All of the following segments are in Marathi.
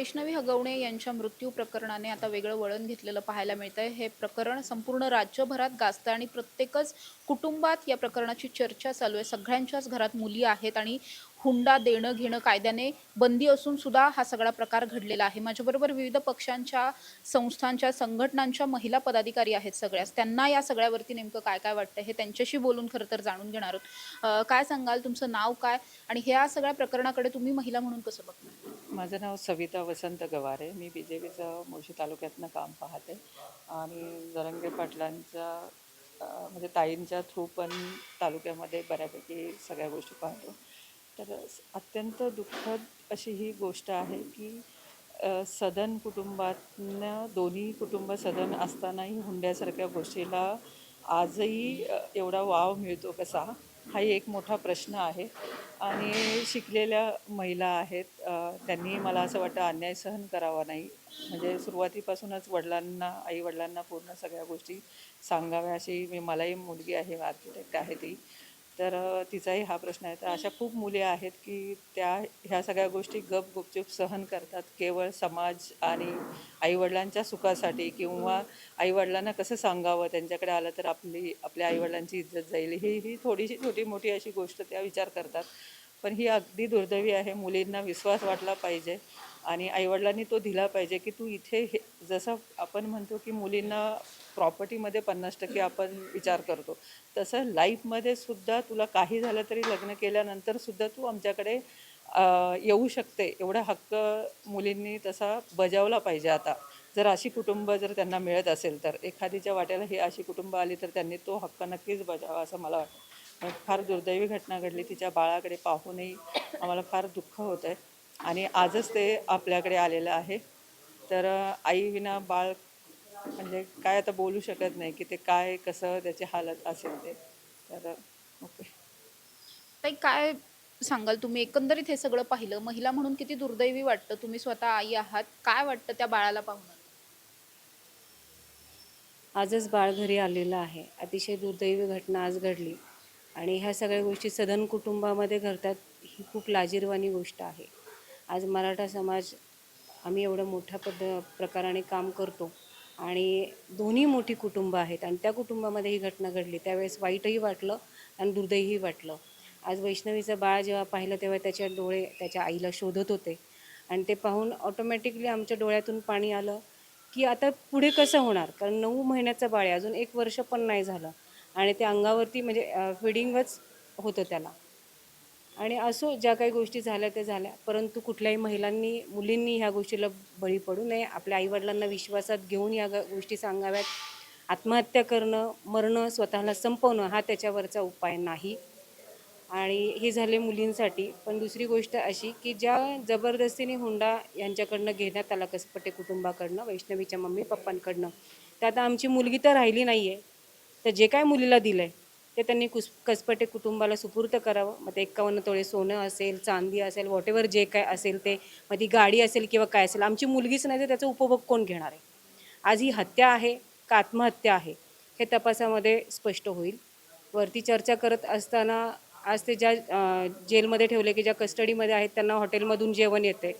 वैष्णवी हगवणे यांच्या मृत्यू प्रकरणाने आता वेगळं वळण घेतलेलं पाहायला मिळतंय. हे प्रकरण संपूर्ण राज्यभरात गाजतं आणि प्रत्येकच कुटुंबात या प्रकरणाची चर्चा चालू आहे. सगळ्यांच्याच घरात मुली आहेत आणि हुंडा देणं घेणं कायद्याने बंदी असून सुद्धा हा सगळा प्रकार घडलेला आहे. माझ्याबरोबर विविध पक्षांच्या संस्थांच्या संघटनांच्या महिला पदाधिकारी आहेत सगळ्याच. त्यांना या सगळ्यावरती नेमकं काय काय वाटतं हे त्यांच्याशी बोलून खरं तर जाणून घेणार आहोत. काय सांगाल? तुमचं नाव काय? आणि ह्या सगळ्या प्रकरणाकडे तुम्ही महिला म्हणून कसं बघता? माझं नाव सविता वसंत गवारे. मी बी जे पीचं मुळशी तालुक्यातनं काम पाहते. आणि जरंगे पाटलांच्या म्हणजे ताईंच्या थ्रू पण तालुक्यामध्ये बऱ्यापैकी सगळ्या गोष्टी पाहतो. तर अत्यंत दुःखद अशी ही गोष्ट आहे की सदन कुटुंबातनं दोन्ही कुटुंब सदन असतानाही हुंड्यासारख्या गोष्टीला आजही एवढा वाव मिळतो कसा हाही एक मोठा प्रश्न आहे. आणि शिकलेल्या महिला आहेत त्यांनी मला असं वाटतं अन्याय सहन करावा नाही. म्हणजे सुरुवातीपासूनच वडिलांना आई वडिलांना पूर्ण सगळ्या गोष्टी सांगाव्या अशी मी मलाही मुलगी आहे आर्किटेक्ट आहे ती. तर तिचाही हा प्रश्न आहे. तर अशा खूप मुली आहेत की त्या ह्या सगळ्या गोष्टी गप गुपचूप सहन करतात. केवळ समाज आणि आईवडिलांच्या सुखासाठी किंवा आईवडिलांना कसं सांगावं? त्यांच्याकडे आलं तर आपली आपल्या आईवडिलांची इज्जत जाईल. ही ही थोडीशी छोटी मोठी अशी गोष्ट त्या विचार करतात. पण ही अगदी दुर्दैवी आहे. मुलींना विश्वास वाटला पाहिजे. आणि आईवडिलांनी तो दिला पाहिजे की तू इथे हे जसं आपण म्हणतो की मुलींना प्रॉपर्टीमध्ये पन्नास टक्के आपण विचार करतो तसं लाईफमध्ये सुद्धा तुला काही झालं तरी लग्न केल्यानंतर सुद्धा तू आमच्याकडे येऊ शकते. एवढा हक्क मुलींनी तसा बजावला पाहिजे आता. जर अशी कुटुंब जर त्यांना मिळत असेल तर एखादीच्या वाट्याला हे अशी कुटुंब आली तर त्यांनी तो हक्क नक्कीच बजावा असं मला वाटतं. फार दुर्दैवी घटना घडली. तिच्या बाळाकडे पाहूनही आम्हाला फार दुःख होतं आहे आणि आजच ते आपल्याकडे आलेलं आहे. तर अ, आई विना बाळ म्हणजे काय आता बोलू शकत नाही की ते काय कसं त्याची हालत असेल ते. तर ओके. ताई काय सांगाल तुम्ही? एकंदरीत हे सगळं पाहिलं महिला म्हणून किती दुर्दैवी वाटतं? तुम्ही स्वतः आई आहात काय वाटतं त्या बाळाला पाहून? आजच बाळ घरी आलेलं आहे. अतिशय दुर्दैवी घटना आज घडली. आणि ह्या सगळ्या गोष्टी सदन कुटुंबामध्ये घडतात ही खूप लाजीरवाणी गोष्ट आहे. आज मराठा समाज आम्ही एवढं मोठ्या पद्ध प्रकाराने काम करतो आणि दोन्ही मोठी कुटुंब आहेत आणि त्या कुटुंबामध्ये ही घटना घडली. त्यावेळेस वाईटही वाटलं आणि दुर्दैवी वाटलं. आज वैष्णवीचं बाळ जेव्हा पाहिलं तेव्हा त्याचे डोळे त्याच्या आईला शोधत होते. आणि ते पाहून ऑटोमॅटिकली आमच्या डोळ्यातून पाणी आलं की आता पुढे कसं होणार? कारण नऊ महिन्याचं बाळ आहे अजून एक वर्ष पण नाही झालं. आणि ते अंगावरती म्हणजे फिडिंगच होतं त्याला. आणि असो ज्या काही गोष्टी झाल्या त्या झाल्या. परंतु कुठल्याही महिलांनी मुलींनी ह्या गोष्टीला बळी पडू नये. आपल्या आईवडिलांना विश्वासात घेऊन या ग- गोष्टी सांगाव्यात. आत्महत्या करणं मरणं स्वतःला संपवणं हा त्याच्यावरचा उपाय नाही. आणि हे झाले मुलींसाठी. पण दुसरी गोष्ट अशी की ज्या जबरदस्तीने हुंडा यांच्याकडनं घेण्यात आला कसपटे कुटुंबाकडनं वैष्णवीच्या मम्मी पप्पांकडनं तर आता आमची मुलगी तर राहिली नाही आहे तर जे काय मुलीला दिलं आहे ते त्यांनी कुस कसपटे कुटुंबाला सुपूर्त करावं. मग ते एक्कावन्न तोळे सोनं असेल चांदी असेल व्हॉटेवर जे काय असेल ते. मग ती गाडी असेल किंवा काय असेल आमची मुलगीच नाही तर त्याचा उपभोग कोण घेणार आहे? आज ही हत्या आहे का आत्महत्या आहे? हे तपासामध्ये स्पष्ट होईल. वरती चर्चा करत असताना आज ते ज्या जेलमध्ये ठेवले की ज्या कस्टडीमध्ये आहेत त्यांना हॉटेलमधून जेवण येते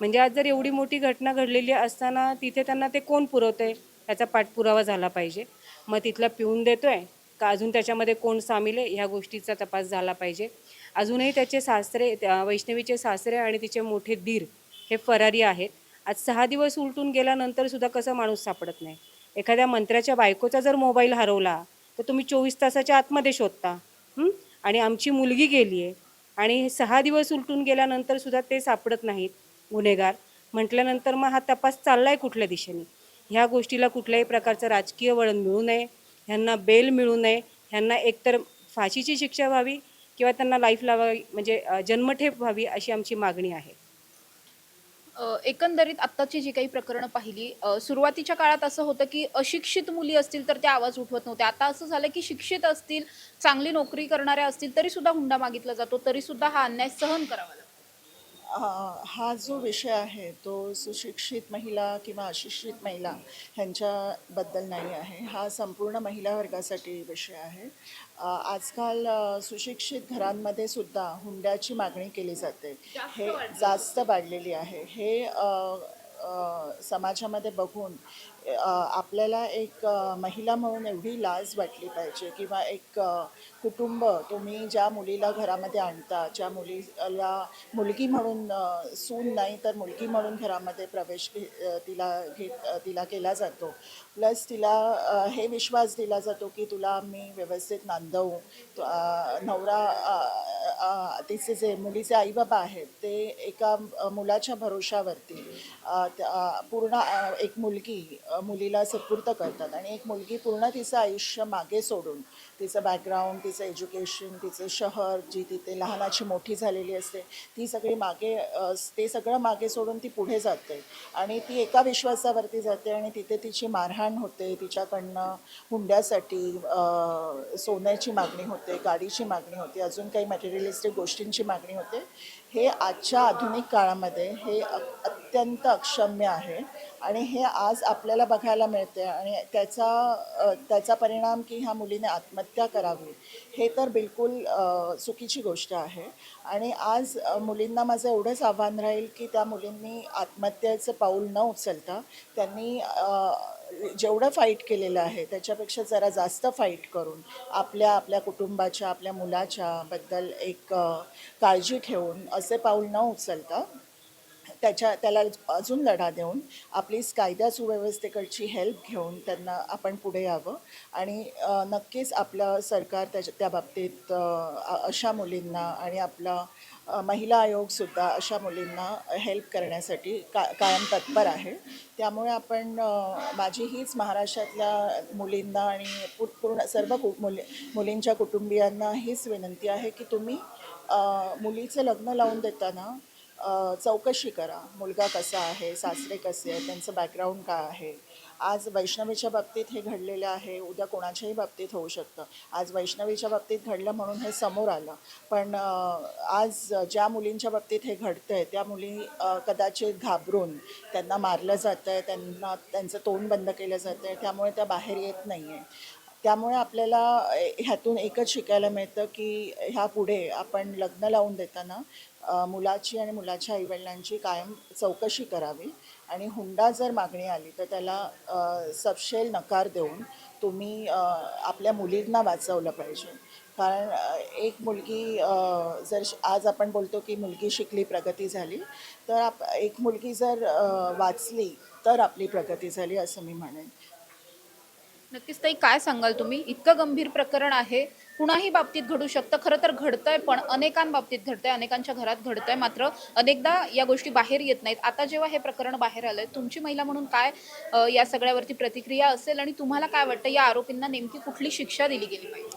म्हणजे आज जर एवढी मोठी घटना घडलेली असताना तिथे त्यांना ते कोण पुरवतंय? त्याचा पाठपुरावा झाला पाहिजे. मग तिथला पिऊन देतोय. का अजून त्याच्यामध्ये कोण सामील आहे ह्या गोष्टीचा तपास झाला पाहिजे. अजूनही त्याचे सासरे त्या वैष्णवीचे सासरे आणि तिचे मोठे दीर हे फरारी आहेत. आज सहा दिवस उलटून गेल्यानंतर सुद्धा कसं माणूस सापडत नाही? एखाद्या मंत्र्याच्या बायकोचा जर मोबाईल हरवला तर तुम्ही चोवीस तासाच्या आतमध्ये शोधता. आणि आमची मुलगी गेली आहे आणि सहा दिवस उलटून गेल्यानंतर सुद्धा ते सापडत नाहीत गुन्हेगार. म्हटल्यानंतर मग हा तपास चाललाय कुठल्या दिशेने? ह्या गोष्टीला कुठल्याही प्रकारचं राजकीय वळण मिळू नये. ह्यांना बेल मिळू नये ह्यांना एकतर फाशीची शिक्षा व्हावी किंवा त्यांना लाईफ लावावी म्हणजे जन्मठेप व्हावी अशी आमची मागणी आहे. एकंदरीत आत्ताची जी काही प्रकरणं पाहिली सुरुवातीच्या काळात असं होतं की अशिक्षित मुली असतील तर त्या आवाज उठवत नव्हत्या. आता असं झालं की शिक्षित असतील चांगली नोकरी करणाऱ्या असतील तरी सुद्धा हुंडा मागितला जातो तरी सुद्धा हा अन्याय सहन करावा लागतो हा जो विषय आहे तो सुशिक्षित महिला किंवा अशिक्षित महिला ह्यांच्याबद्दल नाही आहे. हा संपूर्ण महिला वर्गासाठी विषय आहे. आजकाल सुशिक्षित घरांमध्ये सुद्धा हुंड्याची मागणी केली जाते. हे जास्त वाढलेली आहे. हे समाजामध्ये बघून आपल्याला एक महिला म्हणून एवढी लाज वाटली पाहिजे किंवा एक कुटुंब तुम्ही ज्या मुलीला घरामध्ये आणता ज्या मुलीला मुलगी म्हणून सून नाही तर मुलगी म्हणून घरामध्ये प्रवेश घे तिला घेत तिला केला जातो. प्लस तिला हे विश्वास दिला जातो की तुला आम्ही व्यवस्थित नांदवू. नवरा तिचे जे मुलीचे आईबाबा आहेत ते एका मुलाच्या भरोशावरती पूर्ण एक मुलगी मुलीला सत्पूर्त करतात. आणि एक मुलगी पूर्ण तिचं आयुष्य मागे सोडून तिचं बॅकग्राऊंड तिचं एज्युकेशन तिचं शहर जी तिथे लहानाची मोठी झालेली असते ती सगळी मागे ते सगळं मागे सोडून ती पुढे जाते. आणि ती एका विश्वासावरती जाते आणि तिथे तिची मारहाण होते तिच्याकडनं हुंड्यासाठी सोन्याची मागणी होते गाडीची मागणी होते अजून काही मटेरियलिस्टिक गोष्टींची मागणी होते. हे आजच्या आधुनिक काळामध्ये हे अत्यंत अक्षम्य आहे आणि हे आज आपल्याला बघायला मिळते आणि त्याचा त्याचा परिणाम की ह्या मुलीने आत्महत्या हत्या करावी हे तर बिलकुल चुकीची गोष्ट आहे. आणि आज मुलींना माझं एवढंच आव्हान राहील की त्या मुलींनी आत्महत्येचं पाऊल न उचलता त्यांनी जेवढं फाईट केलेलं आहे त्याच्यापेक्षा जरा जास्त फाईट करून आपल्या आपल्या कुटुंबाच्या आपल्या मुलाच्या बद्दल एक काळजी ठेवून असे पाऊल न उचलता त्याच्या त्याला अजून लढा देऊन आपली कायदा सुव्यवस्थेकडची हेल्प घेऊन त्यांना आपण पुढे यावं. आणि नक्कीच आपलं सरकार त्याच्या त्या बाबतीत अशा मुलींना आणि आपला महिला आयोगसुद्धा अशा मुलींना हेल्प करण्यासाठी का कायम तत्पर आहे. त्यामुळे आपण माझी हीच महाराष्ट्रातल्या मुलींना आणि पूर्ण सर्व कु मुली मुलींच्या कुटुंबियांना हीच विनंती आहे की तुम्ही मुलीचं लग्न लावून देताना चौकशी करा. मुलगा कसा आहे? सासरे कसे आहे त्यांचं बॅकग्राऊंड काय आहे? आज वैष्णवीच्या बाबतीत हे घडलेलं आहे. उद्या कोणाच्याही बाबतीत होऊ शकतं. आज वैष्णवीच्या बाबतीत घडलं म्हणून हे समोर आलं. पण आज ज्या मुलींच्या बाबतीत हे घडतं आहे त्या मुली कदाचित घाबरून त्यांना मारलं जातं आहे त्यांना त्यांचं तोंड बंद केलं जातं आहे त्यामुळे त्या बाहेर येत नाही आहे त्यामुळे आपल्याला ए- ह्यातून एकच शिकायला मिळतं की ह्या पुढे आपण लग्न लावून देताना मुलाची आणि मुलाच्या आईवडिलांची कायम चौकशी करावी. आणि हुंडा जर मागणी आली तर त्याला सपशेल नकार देऊन तुम्ही आपल्या मुलींना वाचवलं पाहिजे. कारण एक मुलगी जर श- आज आपण बोलतो की मुलगी शिकली प्रगती झाली तर आप एक मुलगी जर वाचली तर आपली प्रगती झाली असं मी म्हणेन. नक्कीच ताई काय सांगाल तुम्ही? इतकं गंभीर प्रकरण आहे. कुणाही बाबतीत घडू शकतं. खरं तर घडतंय पण अनेकांबाबतीत घडतंय. अनेकांच्या घरात घडतंय मात्र अनेकदा या गोष्टी बाहेर येत नाहीत. आता जेव्हा हे प्रकरण बाहेर आलंय तुमची महिला म्हणून काय अ, या सगळ्यावरती प्रतिक्रिया असेल आणि तुम्हाला काय वाटतं या आरोपींना नेमकी कुठली शिक्षा दिली गेली पाहिजे?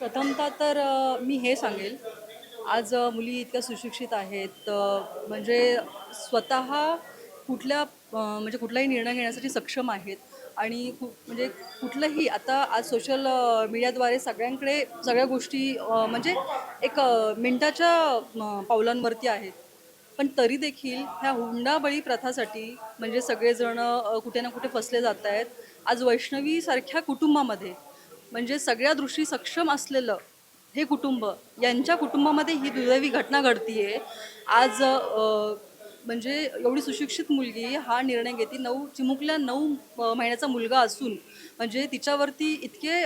प्रथमतः तर अ, मी हे सांगेल. आज अ, मुली इतक्या सुशिक्षित आहेत अ, म्हणजे स्वतः कुठल्या अ, म्हणजे कुठलाही निर्णय घेण्यासाठी सक्षम आहेत. आणि कु म्हणजे कुठलंही आता आज सोशल मीडियाद्वारे सगळ्यांकडे सगळ्या गोष्टी म्हणजे एक मिनटाच्या पावलांवरती आहेत. पण तरी देखील ह्या हुंडाबळी प्रथासाठी म्हणजे सगळेजण कुठे ना कुठे फसले जात आहेत. आज वैष्णवीसारख्या कुटुंबामध्ये म्हणजे सगळ्या दृष्टी सक्षम असलेलं हे कुटुंब यांच्या कुटुंबामध्ये ही दुर्दैवी घटना घडतीये. आज म्हणजे एवढी सुशिक्षित मुलगी हा निर्णय घेते नऊ चिमुकल्या नऊ महिन्याचा मुलगा असून म्हणजे तिच्यावरती इतके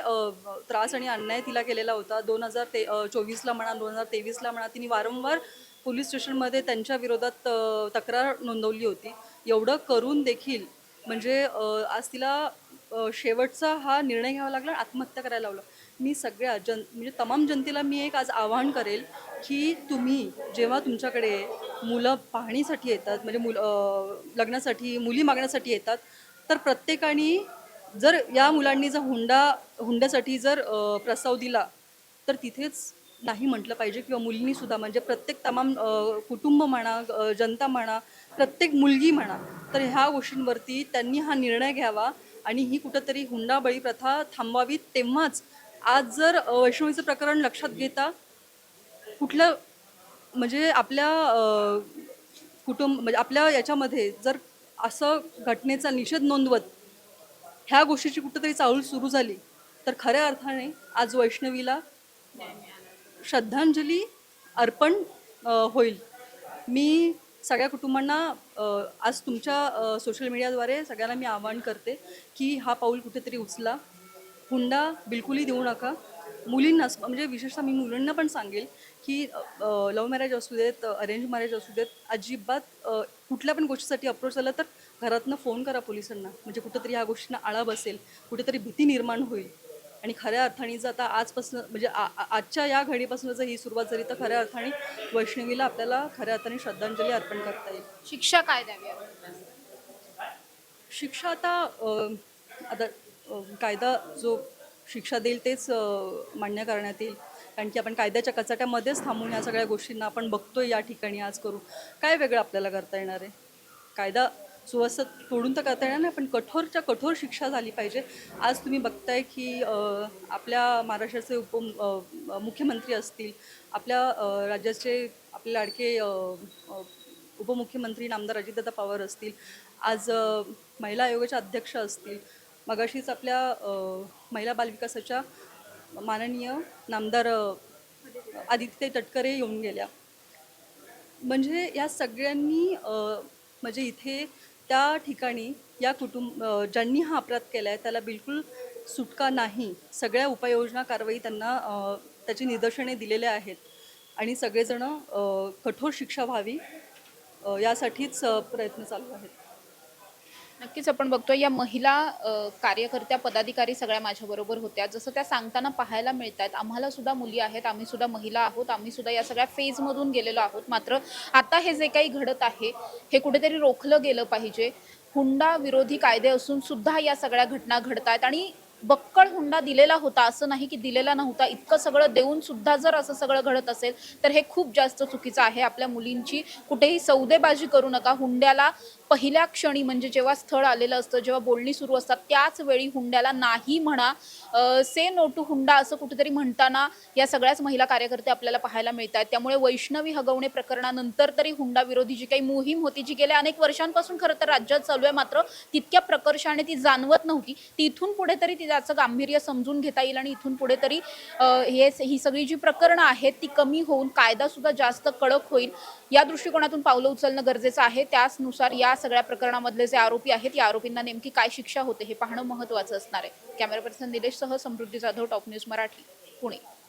त्रास आणि अन्याय तिला केलेला होता. दोन हजार ते चोवीसला म्हणा दोन हजार तेवीसला म्हणा तिने वारंवार पोलीस स्टेशनमध्ये त्यांच्या विरोधात तक्रार नोंदवली होती. एवढं करून देखील म्हणजे आज तिला शेवटचा हा निर्णय घ्यावा लागला आत्महत्या करायला लावलं. मी सगळ्या जन म्हणजे तमाम जनतेला मी एक आज आवाहन करेल की तुम्ही जेव्हा तुमच्याकडे मुलं पाहणीसाठी येतात म्हणजे मुल लग्नासाठी मुली मागण्यासाठी येतात तर प्रत्येकाने जर या मुलांनी जर हुंडा हुंड्यासाठी जर प्रस्ताव दिला तर तिथेच नाही म्हटलं पाहिजे किंवा मुलींनी सुद्धा म्हणजे प्रत्येक तमाम कुटुंब म्हणा जनता म्हणा प्रत्येक मुलगी म्हणा तर ह्या गोष्टींवरती त्यांनी हा निर्णय घ्यावा. आणि ही कुठंतरी हुंडाबळी प्रथा थांबवावी तेव्हाच आज जर वैष्णवीचं प्रकरण लक्षात घेता कुठलं म्हणजे आपल्या कुटुंब म्हणजे आपल्या याच्यामध्ये जर असं घटनेचा निषेध नोंदवत ह्या गोष्टीची कुठंतरी चाहूल सुरू झाली तर खऱ्या अर्थाने आज वैष्णवीला श्रद्धांजली अर्पण होईल. मी सगळ्या कुटुंबांना आज तुमच्या सोशल मीडियाद्वारे सगळ्यांना मी आवाहन करते की हा पाऊल कुठेतरी उचला. हुंडा बिलकुलही देऊ नका. मुलींना म्हणजे विशेषतः मी मुलींना पण सांगेल की लव्ह मॅरेज असू देत अरेंज मॅरेज असू देत अजिबात कुठल्या पण गोष्टीसाठी अप्रोच झालं तर घरातनं फोन करा पोलिसांना. म्हणजे कुठेतरी ह्या गोष्टींना आळा बसेल. कुठेतरी भीती निर्माण होईल. आणि खऱ्या अर्थाने जर आता आजपासून म्हणजे आजच्या या घडीपासून जर ही सुरुवात झाली तर खऱ्या अर्थाने वैष्णवीला आपल्याला खऱ्या अर्थाने श्रद्धांजली अर्पण करता येईल. शिक्षा काय द्यावी? शिक्षा आता अ, आता कायदा जो शिक्षा देईल तेच मान्य करण्यात येईल. कारण की आपण कायद्याच्या कचाट्यामध्येच थांबून या सगळ्या गोष्टींना आपण बघतोय या ठिकाणी आज करू काय वेगळं आपल्याला करता येणार आहे? कायदा सुव्यवस्था तोडून तर करता येणार नाही पण कठोरच्या कठोर शिक्षा झाली पाहिजे. आज तुम्ही बघताय की आपल्या महाराष्ट्राचे उप मुख्यमंत्री असतील आपल्या राज्याचे आपले लाडके उपमुख्यमंत्री नामदार अजितदादा पवार असतील आज महिला आयोगाच्या अध्यक्ष असतील मगाशीच आपल्या महिला बालविकासाच्या माननीय नामदार आदित्य तटकरे येऊन गेल्या. म्हणजे या सगळ्यांनी म्हणजे इथे त्या ठिकाणी या कुटुंब ज्यांनी हा अपराध केला आहे त्याला बिलकुल सुटका नाही. सगळ्या उपाययोजना कारवाई त्यांना त्याची निदर्शने दिलेल्या आहेत. आणि सगळेजणं कठोर शिक्षा व्हावी यासाठीच प्रयत्न चालू आहेत. नक्कीच आपण बघतोय या महिला कार्यकर्त्या पदाधिकारी सगळ्या माझ्याबरोबर होत्या. जसं त्या सांगताना पाहायला मिळतात आम्हाला सुद्धा मुली आहेत आम्ही सुद्धा महिला आहोत आम्ही सुद्धा या सगळ्या फेजमधून गेलेलो आहोत. मात्र आता हे जे काही घडत आहे हे कुठेतरी रोखलं गेलं पाहिजे. हुंडा विरोधी कायदे असून सुद्धा या सगळ्या घटना घडत आहेत आणि बक्कळ हुंडा दिलेला होता असं नाही की दिलेला नव्हता. इतकं सगळं देऊन सुद्धा जर असं सगळं घडत असेल तर हे खूप जास्त चुकीचं आहे. आपल्या मुलींची कुठेही सौदेबाजी करू नका. हुंड्याला पहिल्या क्षणी म्हणजे जेव्हा स्थळ आलेलं असतं जेव्हा बोलणी सुरू असतात त्याच वेळी हुंड्याला नाही म्हणा से नो टू हुंडा असं कुठेतरी म्हणताना या सगळ्याच महिला कार्यकर्ते आपल्याला पाहायला मिळत आहेत. त्यामुळे वैष्णवी हगवणे प्रकरणानंतर तरी हुंडा विरोधी जी काही मोहीम होती जी गेल्या अनेक वर्षांपासून खरं तर राज्यात चालू आहे मात्र तितक्या प्रकर्षाने ती जाणवत नव्हती. तिथून पुढे तरी ती त्याचं गांभीर्य समजून घेता येईल आणि इथून पुढे तरी हे ही सगळी जी प्रकरणं आहेत ती कमी होऊन कायदा सुद्धा जास्त कडक होईल. या दृष्टिकोनातून पावलं उचलणं गरजेचं आहे. त्याचनुसार या सगळ्या प्रकरणामधले जे आरोपी आहेत या आरोपींना नेमकी काय शिक्षा होते हे पाहणं महत्वाचं असणार आहे. Camera person निलेशसह Samruddhi Jadhav top news Marathi Pune.